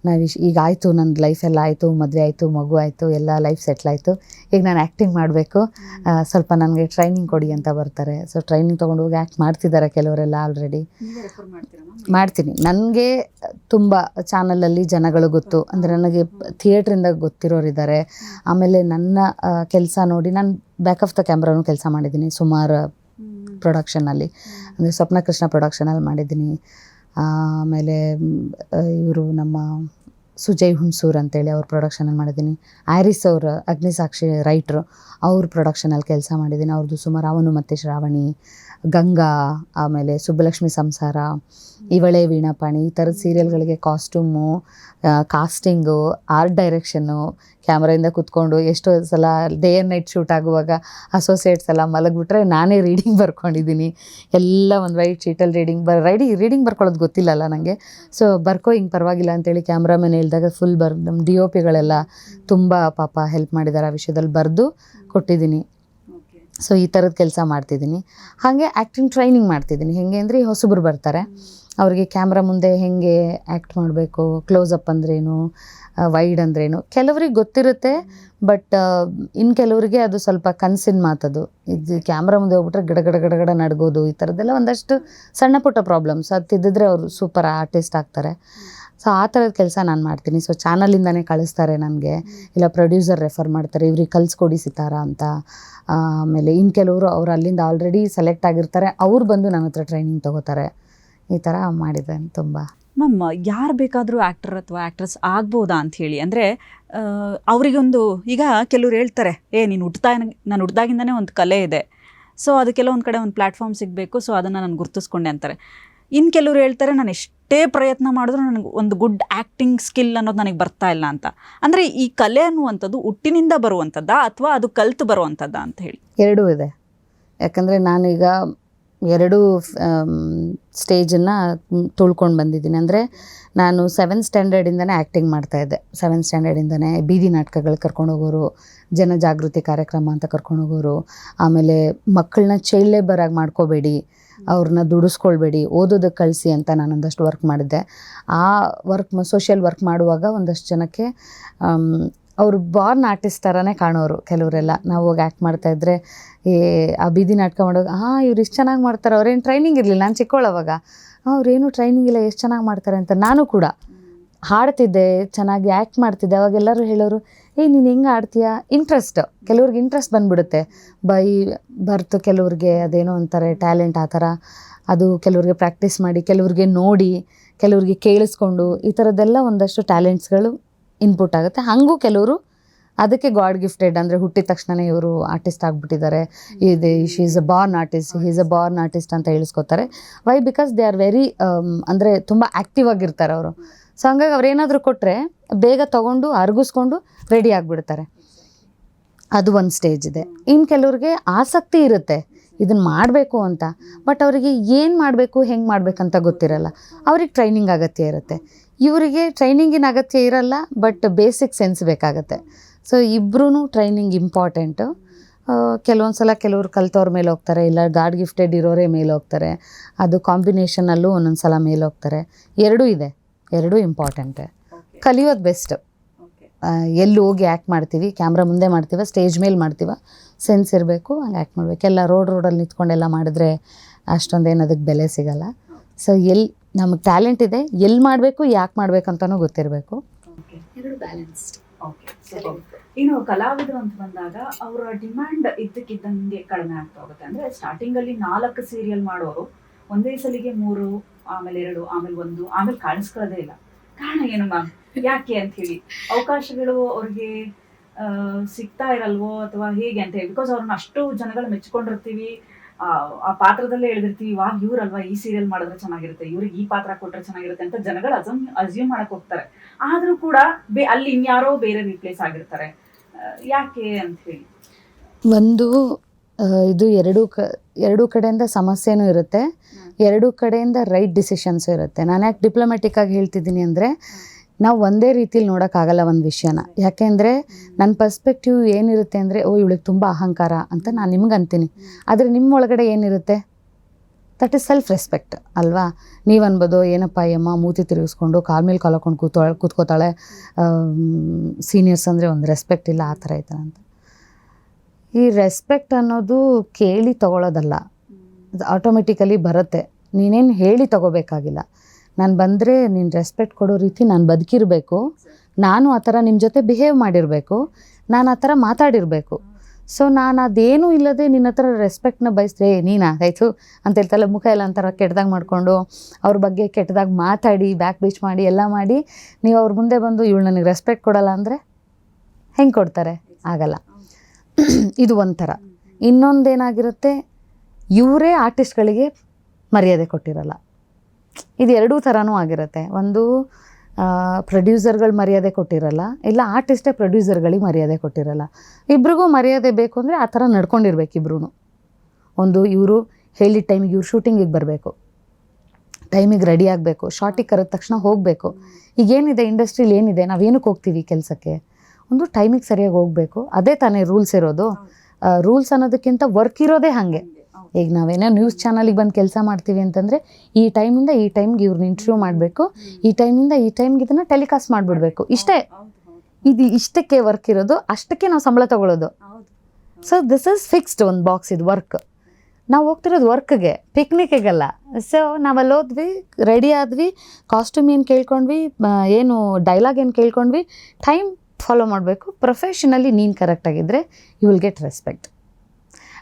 ನಾವು ಈಗ ಆಯಿತು ನನ್ನ ಲೈಫ್ ಎಲ್ಲ ಆಯಿತು ಮದುವೆ ಆಯಿತು ಮಗು ಆಯಿತು ಎಲ್ಲ ಲೈಫ್ ಸೆಟ್ಲ್ ಆಯಿತು. ಈಗ ನಾನು ಆ್ಯಕ್ಟಿಂಗ್ ಮಾಡಬೇಕು. ಸ್ವಲ್ಪ ನನಗೆ ಟ್ರೈನಿಂಗ್ ಕೊಡಿ ಅಂತ ಬರ್ತಾರೆ. ಸೊ ಟ್ರೈನಿಂಗ್ ತೊಗೊಂಡು ಹೋಗಿ ಆ್ಯಕ್ಟ್ ಮಾಡ್ತಿದ್ದಾರೆ ಕೆಲವರೆಲ್ಲ ಆಲ್ರೆಡಿ ಮಾಡ್ತೀನಿ. ನನಗೆ ತುಂಬ ಚಾನಲಲ್ಲಿ ಜನಗಳು ಗೊತ್ತು. ಅಂದರೆ ನನಗೆ ಥಿಯೇಟ್ರಿಂದ ಗೊತ್ತಿರೋರಿದ್ದಾರೆ. ಆಮೇಲೆ ನನ್ನ ಕೆಲಸ ನೋಡಿ ನಾನು ಬ್ಯಾಕ್ ಆಫ್ ದ ಕ್ಯಾಮ್ರಾನು ಕೆಲಸ ಮಾಡಿದ್ದೀನಿ ಸುಮಾರು ಪ್ರೊಡಕ್ಷನಲ್ಲಿ ಅಂದರೆ ಸ್ವಪ್ನ ಕೃಷ್ಣ ಪ್ರೊಡಕ್ಷನಲ್ಲಿ ಮಾಡಿದ್ದೀನಿ. ಆಮೇಲೆ ಇವರು ನಮ್ಮ ಸುಜಯ್ ಹುಣಸೂರ್ ಅಂತೇಳಿ ಅವ್ರ ಪ್ರೊಡಕ್ಷನಲ್ಲಿ ಮಾಡಿದ್ದೀನಿ. ಆ್ಯರಿಸ್ ಅವರು, ಅಗ್ನಿಸಾಕ್ಷಿ ರೈಟ್ರು ಅವ್ರ ಪ್ರೊಡಕ್ಷನಲ್ಲಿ ಕೆಲಸ ಮಾಡಿದ್ದೀನಿ. ಅವ್ರದ್ದು ಸುಮಾರು ಅವನು ಮತ್ತು ಶ್ರಾವಣಿ, ಗಂಗಾ, ಆಮೇಲೆ ಸುಬ್ಬಲಕ್ಷ್ಮಿ ಸಂಸಾರ, ಇವಳೆ ವೀಣಾಪಾಣಿ, ಈ ಥರದ ಸೀರಿಯಲ್ಗಳಿಗೆ ಕಾಸ್ಟ್ಯೂಮು ಕಾಸ್ಟಿಂಗು ಆರ್ಟ್ ಡೈರೆಕ್ಷನ್ನು ಕ್ಯಾಮ್ರಾಯಿಂದ ಕೂತ್ಕೊಂಡು ಎಷ್ಟೋ ಸಲ ಡೇ ಆ್ಯಂಡ್ ನೈಟ್ ಶೂಟ್ ಆಗುವಾಗ ಅಸೋಸಿಯೇಟ್ಸ್ ಎಲ್ಲ ಮಲಗಿಬಿಟ್ರೆ ನಾನೇ ರೀಡಿಂಗ್ ಬರ್ಕೊಂಡಿದ್ದೀನಿ. ಎಲ್ಲ ಒಂದು ವೈಟ್ ಶೀಟಲ್ಲಿ ರೀಡಿಂಗ್ ಬರ್ ರೈಡಿ ರೀಡಿಂಗ್ ಬರ್ಕೊಳ್ಳೋದು ಗೊತ್ತಿಲ್ಲಲ್ಲ ನನಗೆ ಸೊ ಬರ್ಕೋ ಹಿಂಗೆ ಪರವಾಗಿಲ್ಲ ಅಂತೇಳಿ ಕ್ಯಾಮ್ರಾಮನ್ ಹೇಳಿದಾಗ ಫುಲ್ ಬರ್ ನಮ್ಮ ಡಿ ಒ ಪಿಗಳೆಲ್ಲ ತುಂಬ ಪಾಪ ಹೆಲ್ಪ್ ಮಾಡಿದ್ದಾರೆ ಆ ವಿಷಯದಲ್ಲಿ ಬರೆದು ಕೊಟ್ಟಿದ್ದೀನಿ ಸೊ ಈ ಥರದ ಕೆಲಸ ಮಾಡ್ತಿದ್ದೀನಿ ಹಾಗೆ ಆ್ಯಕ್ಟಿಂಗ್ ಟ್ರೈನಿಂಗ್ ಮಾಡ್ತಿದ್ದೀನಿ ಹೆಂಗೆ ಅಂದರೆ ಹೊಸಬ್ರು ಬರ್ತಾರೆ. ಅವರಿಗೆ ಕ್ಯಾಮ್ರಾ ಮುಂದೆ ಹೇಗೆ ಆ್ಯಕ್ಟ್ ಮಾಡಬೇಕು ಕ್ಲೋಸಪ್ ಅಂದ್ರೇನು ವೈಡ್ ಅಂದ್ರೇನು, ಕೆಲವ್ರಿಗೆ ಗೊತ್ತಿರುತ್ತೆ ಬಟ್ ಇನ್ನು ಕೆಲವರಿಗೆ ಅದು ಸ್ವಲ್ಪ ಕನಸಿನ ಮಾತದು. ಇದು ಕ್ಯಾಮ್ರಾ ಮುಂದೆ ಹೋಗ್ಬಿಟ್ರೆ ಗಿಡ ಗಡ ಗಡ ಗಡ ನಡ್ಗೋದು, ಈ ಥರದ್ದೆಲ್ಲ ಒಂದಷ್ಟು ಸಣ್ಣ ಪುಟ್ಟ ಪ್ರಾಬ್ಲಮ್ಸ್ ಅದು ತಿದ್ದಿದ್ರೆ ಅವರು ಸೂಪರ್ ಆರ್ಟಿಸ್ಟ್ ಆಗ್ತಾರೆ. ಸೊ ಆ ಥರದ ಕೆಲಸ ನಾನು ಮಾಡ್ತೀನಿ. ಸೊ ಚಾನಲಿಂದನೇ ಕಳಿಸ್ತಾರೆ ನನಗೆ. ಇಲ್ಲ, ಪ್ರೊಡ್ಯೂಸರ್ ರೆಫರ್ ಮಾಡ್ತಾರೆ. ಇವ್ರಿಗೆ ಕಲಿಸ್ಕೊಡಿ ಸಿತಾರ ಅಂತ. ಆಮೇಲೆ ಇನ್ನು ಕೆಲವರು ಅವ್ರು ಅಲ್ಲಿಂದ ಆಲ್ರೆಡಿ ಸೆಲೆಕ್ಟ್ ಆಗಿರ್ತಾರೆ. ಅವ್ರು ಬಂದು ನನ್ನ ಹತ್ರ ಟ್ರೈನಿಂಗ್ ತೊಗೋತಾರೆ. ಈ ಥರ ಮಾಡಿದ್ದೇನೆ ತುಂಬ. ಮ್ಯಾಮ್ ಯಾರು ಬೇಕಾದರೂ ಆ್ಯಕ್ಟರ್ ಅಥವಾ ಆ್ಯಕ್ಟ್ರೆಸ್ ಆಗ್ಬೋದಾ ಹೇಳಿ. ಅಂದರೆ ಅವರಿಗೊಂದು, ಈಗ ಕೆಲವ್ರು ಹೇಳ್ತಾರೆ, ಏ, ನೀನು ಹುಟ್ತಾ, ನಾನು ಹುಟ್ಟಿದಾಗಿಂದನೇ ಒಂದು ಕಲೆ ಇದೆ. ಸೊ ಅದಕ್ಕೆಲ್ಲ ಒಂದು ಕಡೆ ಒಂದು ಪ್ಲ್ಯಾಟ್ಫಾರ್ಮ್ ಸಿಗಬೇಕು. ಸೊ ಅದನ್ನು ನಾನು ಗುರ್ತಿಸ್ಕೊಂಡೆ ಅಂತಾರೆ. ಇನ್ನು ಕೆಲವ್ರು ಹೇಳ್ತಾರೆ, ನಾನು ಎಷ್ಟೇ ಪ್ರಯತ್ನ ಮಾಡಿದ್ರು ನನಗೆ ಒಂದು ಗುಡ್ ಆ್ಯಕ್ಟಿಂಗ್ ಸ್ಕಿಲ್ ಅನ್ನೋದು ನನಗೆ ಬರ್ತಾ ಇಲ್ಲ ಅಂತ. ಅಂದರೆ ಈ ಕಲೆ ಅನ್ನುವಂಥದ್ದು ಹುಟ್ಟಿನಿಂದ ಬರುವಂಥದ್ದಾ ಅಥವಾ ಅದು ಕಲ್ತು ಬರುವಂಥದ್ದಾ ಅಂತ ಹೇಳಿ. ಎರಡೂ ಇದೆ. ಯಾಕಂದರೆ ನಾನೀಗ ಎರಡೂ ಸ್ಟೇಜನ್ನು ತುಳ್ಕೊಂಡು ಬಂದಿದ್ದೀನಿ. ಅಂದರೆ ನಾನು ಸೆವೆಂತ್ ಸ್ಟ್ಯಾಂಡರ್ಡಿಂದನೇ ಆ್ಯಕ್ಟಿಂಗ್ ಮಾಡ್ತಾಯಿದ್ದೆ ಸೆವೆಂತ್ ಸ್ಟ್ಯಾಂಡರ್ಡಿಂದನೇ ಬೀದಿ ನಾಟಕಗಳು ಕರ್ಕೊಂಡು ಹೋಗೋರು, ಜನಜಾಗೃತಿ ಕಾರ್ಯಕ್ರಮ ಅಂತ ಕರ್ಕೊಂಡು ಹೋಗೋರು, ಆಮೇಲೆ ಮಕ್ಕಳನ್ನ ಚೈಲ್ಡ್ ಲೇಬರಾಗಿ ಮಾಡ್ಕೋಬೇಡಿ ಅವ್ರನ್ನ ದುಡಿಸ್ಕೊಳ್ಬೇಡಿ ಓದೋದಕ್ಕೆ ಕಳಿಸಿ ಅಂತ ನಾನು ಒಂದಷ್ಟು ವರ್ಕ್ ಮಾಡಿದ್ದೆ. ಆ ವರ್ಕ್ ಸೋಷಿಯಲ್ ವರ್ಕ್ ಮಾಡುವಾಗ ಒಂದಷ್ಟು ಜನಕ್ಕೆ ಅವರು ಬಾರ್ನ್ ಆರ್ಟಿಸ್ಟ್ ಥರನೇ ಕಾಣೋರು ಕೆಲವರೆಲ್ಲ. ನಾವು ಹೋಗಿ ಆ್ಯಕ್ಟ್ ಮಾಡ್ತಾಯಿದ್ರೆ ಏ, ಆ ಬೀದಿ ನಾಟಕ ಮಾಡೋದು ಹಾಂ, ಇವ್ರು ಇಷ್ಟು ಚೆನ್ನಾಗಿ ಮಾಡ್ತಾರೆ, ಅವ್ರೇನು ಟ್ರೈನಿಂಗ್ ಇರಲಿಲ್ಲ, ನಾನು ಚಿಕ್ಕವಳವಾಗ ಅವ್ರೇನು ಟ್ರೈನಿಂಗ್ ಇಲ್ಲ, ಎಷ್ಟು ಚೆನ್ನಾಗಿ ಮಾಡ್ತಾರೆ? ಅಂತ ನಾನು ಕೂಡ ಹಾಡ್ತಿದ್ದೆ, ಚೆನ್ನಾಗಿ ಆ್ಯಕ್ಟ್ ಮಾಡ್ತಿದ್ದೆ. ಅವಾಗೆಲ್ಲರೂ ಹೇಳೋರು, ಏಯ್, ನೀನು ಹೆಂಗೆ ಆಡ್ತೀಯಾ ಇಂಟ್ರೆಸ್ಟ್ ಕೆಲವ್ರಿಗೆ ಇಂಟ್ರೆಸ್ಟ್ ಬಂದ್ಬಿಡುತ್ತೆ. ಬೈ, ಬರ್ತು ಕೆಲವ್ರಿಗೆ ಅದೇನೋ ಅಂತಾರೆ ಟ್ಯಾಲೆಂಟ್ ಆ ಥರ. ಅದು ಕೆಲವ್ರಿಗೆ ಪ್ರಾಕ್ಟೀಸ್ ಮಾಡಿ, ಕೆಲವ್ರಿಗೆ ನೋಡಿ, ಕೆಲವ್ರಿಗೆ ಕೇಳಿಸ್ಕೊಂಡು ಈ ಥರದ್ದೆಲ್ಲ ಒಂದಷ್ಟು ಟ್ಯಾಲೆಂಟ್ಸ್ಗಳು ಇನ್ಪುಟ್ ಆಗುತ್ತೆ. ಹಾಗೂ ಕೆಲವರು ಅದಕ್ಕೆ ಗಾಡ್ ಗಿಫ್ಟೆಡ್ ಅಂದರೆ ಹುಟ್ಟಿದ ತಕ್ಷಣನೇ ಇವರು ಆರ್ಟಿಸ್ಟ್ ಆಗಿಬಿಟ್ಟಿದ್ದಾರೆ. ಇದು she is a born artist is a born artist ಅಂತ ಹೇಳಿಸ್ಕೋತಾರೆ. Why because they are very ಅಂದರೆ ತುಂಬ ಆ್ಯಕ್ಟಿವ್ ಆಗಿರ್ತಾರೆ ಅವರು. ಸೊ ಹಂಗಾಗಿ ಅವ್ರು ಕೊಟ್ಟರೆ ಬೇಗ ತೊಗೊಂಡು ಅರಗಿಸ್ಕೊಂಡು ರೆಡಿ ಆಗಿಬಿಡ್ತಾರೆ. ಅದು ಒಂದು ಸ್ಟೇಜ್ ಇದೆ. ಇನ್ನು ಕೆಲವ್ರಿಗೆ ಆಸಕ್ತಿ ಇರುತ್ತೆ. ಇದನ್ನು ಮಾಡಬೇಕು ಅಂತ. ಬಟ್ ಅವರಿಗೆ ಏನು ಮಾಡಬೇಕು, ಹೆಂಗೆ ಮಾಡಬೇಕಂತ ಗೊತ್ತಿರಲ್ಲ. ಅವ್ರಿಗೆ ಟ್ರೈನಿಂಗ್ ಅಗತ್ಯ ಇರುತ್ತೆ. ಇವರಿಗೆ ಟ್ರೈನಿಂಗಿನ ಅಗತ್ಯ ಇರಲ್ಲ ಬಟ್ ಬೇಸಿಕ್ ಸೆನ್ಸ್ ಬೇಕಾಗತ್ತೆ. ಸೊ ಇಬ್ಬರೂ ಟ್ರೈನಿಂಗ್ ಇಂಪಾರ್ಟೆಂಟು ಕೆಲವೊಂದು ಸಲ ಕೆಲವ್ರು ಕಲ್ತವ್ರ ಮೇಲೆ ಹೋಗ್ತಾರೆ, ಇಲ್ಲ ಗಾಡ್ ಗಿಫ್ಟೆಡ್ ಇರೋರೇ ಮೇಲೆ ಹೋಗ್ತಾರೆ. ಅದು ಕಾಂಬಿನೇಷನಲ್ಲೂ ಒಂದೊಂದು ಸಲ ಮೇಲೆ ಹೋಗ್ತಾರೆ. ಎರಡೂ ಇದೆ. ಎರಡೂ ಇಂಪಾರ್ಟೆಂಟ್ ಕಲಿಯೋದು ಬೆಸ್ಟ್ ಎಲ್ಲಿ ಹೋಗಿ ಆ್ಯಕ್ಟ್ ಮಾಡ್ತೀವಿ ಕ್ಯಾಮ್ರಾ ಮುಂದೆ ಮಾಡ್ತೀವ ಸ್ಟೇಜ್ ಮೇಲೆ ಮಾಡ್ತೀವ ಸೆನ್ಸ್ ಇರಬೇಕು ಹಂಗೆ ಆ್ಯಕ್ಟ್ ಮಾಡಬೇಕು. ಎಲ್ಲ ರೋಡ್ ರೋಡಲ್ಲಿ ನಿಂತ್ಕೊಂಡೆಲ್ಲ ಮಾಡಿದ್ರೆ ಅಷ್ಟೊಂದೇನು ಅದಕ್ಕೆ ಬೆಲೆ ಸಿಗಲ್ಲ. ಸೊ ಎಲ್ಲಿ ನಮಗೆ ಟ್ಯಾಲೆಂಟ್ ಇದೆ ಎಲ್ಲಿ ಮಾಡಬೇಕು ಯಾಕೆ ಮಾಡಬೇಕು ಅಂತಲೂ ಗೊತ್ತಿರಬೇಕು ಇನ್ನು ಕಲಾವಿದರು ಅಂತ ಬಂದಾಗ ಅವರ ಡಿಮ್ಯಾಂಡ್ ಇದ್ದಕ್ಕಿದ್ದಂಗೆ ಕಡಿಮೆ ಆಗ್ತಾ ಹೋಗುತ್ತೆ. ಅಂದ್ರೆ ಸ್ಟಾರ್ಟಿಂಗ್ ಅಲ್ಲಿ ನಾಲ್ಕು ಸೀರಿಯಲ್ ಮಾಡೋರು ಒಂದೇ ಸಲಿಗೆ ಮೂರು ಆಮೇಲೆ ಎರಡು ಆಮೇಲೆ ಒಂದು ಆಮೇಲೆ ಕಾಣಿಸ್ಕೊಳ್ಳೋದೇ ಇಲ್ಲ. ಕಾರಣ ಏನು ಮ್ಯಾಮ್? ಯಾಕೆ ಅಂತ ಹೇಳಿ ಅವಕಾಶಗಳು ಅವ್ರಿಗೆ ಸಿಗ್ತಾ ಇರಲ್ವೋ ಅಥವಾ ಹೇಗೆ ಅಂತ ಹೇಳಿ? ಬಿಕಾಸ್ ಅವ್ರನ್ನ ಅಷ್ಟು ಜನಗಳು ಮೆಚ್ಕೊಂಡಿರ್ತೀವಿ ಆ, ಪಾತ್ರದಲ್ಲೇ ಹೇಳಿರ್ತೀವಿ ವಾ ಇವ್ರಲ್ವಾ ಈ ಸೀರಿಯಲ್ ಮಾಡಿದ್ರೆ ಚೆನ್ನಾಗಿರುತ್ತೆ ಇವ್ರಿಗೆ ಈ ಪಾತ್ರ ಕೊಟ್ರೆ ಚೆನ್ನಾಗಿರುತ್ತೆ ಅಂತ ಜನಗಳು ಅಸಮ್ ಅಸ್ಯೂಮ್ ಮಾಡಕ್ ಹೋಗ್ತಾರೆ. ಆದ್ರೂ ಕೂಡ ಬೇ ಅಲ್ಲಿ ಇನ್ಯಾರೋ ಬೇರೆ ರಿಪ್ಲೇಸ್ ಆಗಿರ್ತಾರೆ. ಯಾಕೆ ಅಂತ ಹೇಳಿ ಒಂದು ಇದು ಎರಡೂ ಕ ಎರಡೂ ಕಡೆಯಿಂದ ಸಮಸ್ಯೆನೂ ಇರುತ್ತೆ. ಎರಡೂ ಕಡೆಯಿಂದ ರೈಟ್ ಡಿಸಿಷನ್ಸು ಇರುತ್ತೆ. ನಾನು ಯಾಕೆ ಡಿಪ್ಲೊಮ್ಯಾಟಿಕ್ ಆಗಿ ಹೇಳ್ತಿದ್ದೀನಿ ಅಂದರೆ ನಾವು ಒಂದೇ ರೀತಿಲಿ ನೋಡೋಕ್ಕಾಗಲ್ಲ ಒಂದು ವಿಷಯನ. ಯಾಕೆಂದರೆ ನನ್ನ ಪರ್ಸ್ಪೆಕ್ಟಿವ್ ಏನಿರುತ್ತೆ ಅಂದರೆ ಓ ಇವಳಿಗೆ ತುಂಬ ಅಹಂಕಾರ ಅಂತ ನಾನು ನಿಮ್ಗೆ ಅಂತೀನಿ. ಆದರೆ ನಿಮ್ಮ ಒಳಗಡೆ ಏನಿರುತ್ತೆ? ದಟ್ ಇಸ್ ಸೆಲ್ಫ್ ರೆಸ್ಪೆಕ್ಟ್ ಅಲ್ವಾ? ನೀವು ಅನ್ಬೋದು ಏನಪ್ಪ ಅಯ್ಯಮ್ಮ ಅಮ್ಮ ಮೂತಿ ತಿರುಗಿಸ್ಕೊಂಡು ಕಾಲ್ ಮೇಲೆ ಕಾಲ್ ಹಾಕೊಂಡು ಕೂತೋ ಕೂತ್ಕೋತಾಳೆ ಸೀನಿಯರ್ಸ್ ಅಂದರೆ ಒಂದು ರೆಸ್ಪೆಕ್ಟ್ ಇಲ್ಲ ಆ ಥರ ಐತೆ ಅಂತ. ಈ ರೆಸ್ಪೆಕ್ಟ್ ಅನ್ನೋದು ಕೇಳಿ ತಗೊಳ್ಳೋದಲ್ಲ ಅದು ಆಟೋಮೆಟಿಕಲಿ ಬರುತ್ತೆ. ನೀನೇನು ಹೇಳಿ ತಗೋಬೇಕಾಗಿಲ್ಲ. ನಾನು ಬಂದರೆ ನೀನು ರೆಸ್ಪೆಕ್ಟ್ ಕೊಡೋ ರೀತಿ ನಾನು ಬದುಕಿರಬೇಕು. ನಾನು ಆ ಥರ ನಿಮ್ಮ ಜೊತೆ ಬಿಹೇವ್ ಮಾಡಿರಬೇಕು. ನಾನು ಆ ಥರ ಮಾತಾಡಿರಬೇಕು. ಸೊ ನಾನು ಅದೇನೂ ಇಲ್ಲದೆ ನಿನ್ನ ಹತ್ರ ರೆಸ್ಪೆಕ್ಟ್ನ ಬಯಸಿದೆ ಆಯಿತು. ಅಂತ ಹೇಳ್ತಲ್ಲ ಮುಖ ಎಲ್ಲ ಒಂಥರ ಕೆಟ್ಟದಾಗ ಮಾಡಿಕೊಂಡು ಅವ್ರ ಬಗ್ಗೆ ಕೆಟ್ಟದಾಗ ಮಾತಾಡಿ ಬ್ಯಾಕ್ ಬೀಚ್ ಮಾಡಿ ಎಲ್ಲ ಮಾಡಿ ನೀವು ಅವ್ರ ಮುಂದೆ ಬಂದು ಇವಳು ನನಗೆ ರೆಸ್ಪೆಕ್ಟ್ ಕೊಡಲ್ಲ ಅಂದರೆ ಹೆಂಗೆ ಕೊಡ್ತಾರೆ? ಆಗಲ್ಲ. ಇದು ಒಂಥರ. ಇನ್ನೊಂದೇನಾಗಿರುತ್ತೆ, ಇವರೇ ಆರ್ಟಿಸ್ಟ್ಗಳಿಗೆ ಮರ್ಯಾದೆ ಕೊಟ್ಟಿರಲ್ಲ. ಇದು ಎರಡೂ ಥರನೂ ಆಗಿರುತ್ತೆ. ಒಂದು ಪ್ರೊಡ್ಯೂಸರ್ಗಳು ಮರ್ಯಾದೆ ಕೊಟ್ಟಿರಲ್ಲ, ಇಲ್ಲ ಆರ್ಟಿಸ್ಟೇ ಪ್ರೊಡ್ಯೂಸರ್ಗಳಿಗೆ ಮರ್ಯಾದೆ ಕೊಟ್ಟಿರಲ್ಲ. ಇಬ್ರಿಗೂ ಮರ್ಯಾದೆ ಬೇಕು ಅಂದರೆ ಆ ಥರ ನಡ್ಕೊಂಡಿರ್ಬೇಕು ಇಬ್ರು ಒಂದು, ಇವರು ಹೇಳಿದ ಟೈಮಿಗೆ ಇವ್ರು ಶೂಟಿಂಗಿಗೆ ಬರಬೇಕು. ಟೈಮಿಗೆ ರೆಡಿ ಆಗಬೇಕು. ಶಾರ್ಟಿಗೆ ಕರೆದ ತಕ್ಷಣ ಹೋಗಬೇಕು. ಈಗೇನಿದೆ ಇಂಡಸ್ಟ್ರೀಲಿ ಏನಿದೆ, ನಾವೇನಕ್ಕೆ ಹೋಗ್ತೀವಿ ಕೆಲಸಕ್ಕೆ? ಒಂದು ಟೈಮಿಗೆ ಸರಿಯಾಗಿ ಹೋಗಬೇಕು. ಅದೇ ತಾನೇ ರೂಲ್ಸ್ ಇರೋದು. ರೂಲ್ಸ್ ಅನ್ನೋದಕ್ಕಿಂತ ವರ್ಕ್ ಇರೋದೇ ಹಾಗೆ. ಈಗ ನಾವೇನೋ ನ್ಯೂಸ್ ಚಾನಲಿಗೆ ಬಂದು ಕೆಲಸ ಮಾಡ್ತೀವಿ ಅಂತಂದರೆ ಈ ಟೈಮಿಂದ ಈ ಟೈಮ್ಗೆ ಇವ್ರನ್ನ ಇಂಟರ್ವ್ಯೂ ಮಾಡಬೇಕು. ಈ ಟೈಮಿಂದ ಈ ಟೈಮ್ಗೆ ಇದನ್ನು ಟೆಲಿಕಾಸ್ಟ್ ಮಾಡಿಬಿಡ್ಬೇಕು. ಇಷ್ಟೇ. ಇದು ಇಷ್ಟಕ್ಕೆ ವರ್ಕ್ ಇರೋದು ಅಷ್ಟಕ್ಕೆ ನಾವು ಸಂಬಳ ತಗೊಳ್ಳೋದು ಸೊ ದಿಸ್ ಇಸ್ ಫಿಕ್ಸ್ಡ್ ಒಂದು ಬಾಕ್ಸ್ ಇದು ವರ್ಕ್ ನಾವು ಹೋಗ್ತಿರೋದು ವರ್ಕ್ಗೆ ಪಿಕ್ನಿಕ್ಗೆಲ್ಲ ಸೊ ನಾವಲ್ಲಿ ಹೋದ್ವಿ ರೆಡಿ ಆದ್ವಿ ಕಾಸ್ಟ್ಯೂಮ್ ಏನು ಕೇಳ್ಕೊಂಡ್ವಿ ಏನು ಡೈಲಾಗ್ ಏನು ಕೇಳ್ಕೊಂಡ್ವಿ ಟೈಮ್ ಫಾಲೋ ಮಾಡಬೇಕು. ಪ್ರೊಫೆಷನಲಿ ನೀನು ಕರೆಕ್ಟಾಗಿದ್ದರೆ you will get respect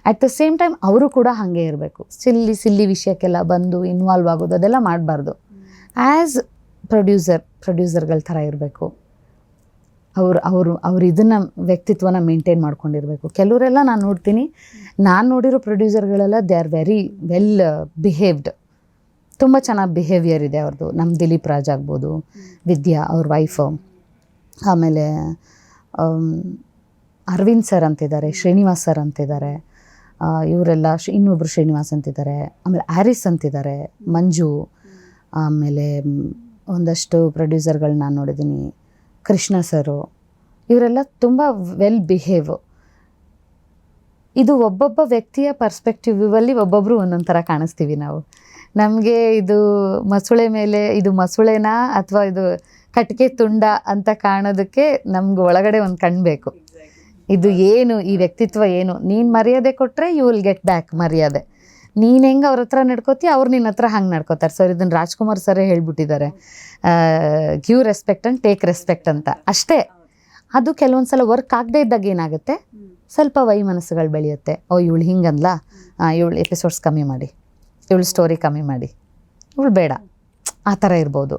at the same time ಅವರು ಕೂಡ ಹಾಗೆ ಇರಬೇಕು. ಸಿಲ್ಲಿ ಸಿಲ್ಲಿ ವಿಷಯಕ್ಕೆಲ್ಲ ಬಂದು ಇನ್ವಾಲ್ವ್ ಆಗೋದು, ಅದೆಲ್ಲ ಮಾಡಬಾರ್ದು. ಆ್ಯಸ್ ಪ್ರೊಡ್ಯೂಸರ್ ಪ್ರೊಡ್ಯೂಸರ್ಗಳ ಥರ ಇರಬೇಕು. ಅವರು ಅವರು, ಅವ್ರ ಇದನ್ನು ವ್ಯಕ್ತಿತ್ವನ ಮೇಂಟೈನ್ ಮಾಡ್ಕೊಂಡಿರಬೇಕು. ಕೆಲವರೆಲ್ಲ ನಾನು ನೋಡ್ತೀನಿ, ನಾನು ನೋಡಿರೋ ಪ್ರೊಡ್ಯೂಸರ್ಗಳೆಲ್ಲ they are very well behaved ತುಂಬ ಚೆನ್ನಾಗಿ ಬಿಹೇವಿಯರ್ ಇದೆ ಅವ್ರದ್ದು ನಮ್ಮ ದಿಲೀಪ್ ರಾಜ್ ಆಗ್ಬೋದು, ವಿದ್ಯಾ ಅವ್ರ ವೈಫು ಆಮೇಲೆ ಅರವಿಂದ್ ಸರ್ ಅಂತಿದ್ದಾರೆ, ಶ್ರೀನಿವಾಸ್ ಸರ್ ಅಂತಿದ್ದಾರೆ ಇವರೆಲ್ಲ ಶ್ರೀ ಇನ್ನೊಬ್ರು ಶ್ರೀನಿವಾಸ್ ಅಂತಿದ್ದಾರೆ, ಆಮೇಲೆ ಆರಿಸ್ ಅಂತಿದ್ದಾರೆ, ಮಂಜು, ಆಮೇಲೆ ಒಂದಷ್ಟು ಪ್ರೊಡ್ಯೂಸರ್ಗಳು ನಾನು ನೋಡಿದ್ದೀನಿ ಕೃಷ್ಣ ಸರು, ಇವರೆಲ್ಲ ತುಂಬ ವೆಲ್ ಬಿಹೇವ್. ಇದು ಒಬ್ಬೊಬ್ಬ ವ್ಯಕ್ತಿಯ ಪರ್ಸ್ಪೆಕ್ಟಿವಲ್ಲಿ ಒಬ್ಬೊಬ್ಬರು ಒಂದೊಂದು ಥರ ಕಾಣಿಸ್ತೀವಿ ನಾವು. ನಮಗೆ ಇದು ಮಸುಳೆ ಮೇಲೆ, ಇದು ಮಸುಳೆನಾ ಅಥವಾ ಇದು ಕಟ್ಗೆ ತುಂಡ ಅಂತ ಕಾಣೋದಕ್ಕೆ ನಮ್ಗೆ ಒಳಗಡೆ ಒಂದು ಕಣ್ಬೇಕು ಇದು ಏನು ಈ ವ್ಯಕ್ತಿತ್ವ ಏನು? ನೀನು ಮರ್ಯಾದೆ ಕೊಟ್ಟರೆ ಯು ವಿಲ್ ಗೆಟ್ ಬ್ಯಾಕ್ ಮರ್ಯಾದೆ. ನೀನು ಹೆಂಗೆ ಅವ್ರ ಹತ್ರ ನಡ್ಕೋತಿ ಅವ್ರು ನಿನ್ನ ಹತ್ರ ಹಂಗೆ ನಡ್ಕೋತಾರೆ. ಸರ್ ಇದನ್ನು ರಾಜ್ಕುಮಾರ್ ಸರೇ ಹೇಳ್ಬಿಟ್ಟಿದ್ದಾರೆ. Give respect and take respect ಅಂತ. ಅಷ್ಟೇ. ಅದು ಕೆಲವೊಂದು ಸಲ ವರ್ಕ್ ಆಗದೇ ಇದ್ದಾಗ ಏನಾಗುತ್ತೆ? ಸ್ವಲ್ಪ ವೈಮನಸ್ಸುಗಳು ಬೆಳೆಯುತ್ತೆ. ಓ ಇವಳು ಹಿಂಗಲ್ಲ ಇವಳು ಎಪಿಸೋಡ್ಸ್ ಕಮ್ಮಿ ಮಾಡಿ. ಇವಳು ಸ್ಟೋರಿ ಕಮ್ಮಿ ಮಾಡಿ. ಇವಳು ಬೇಡ. ಆ ಥರ ಇರ್ಬೋದು.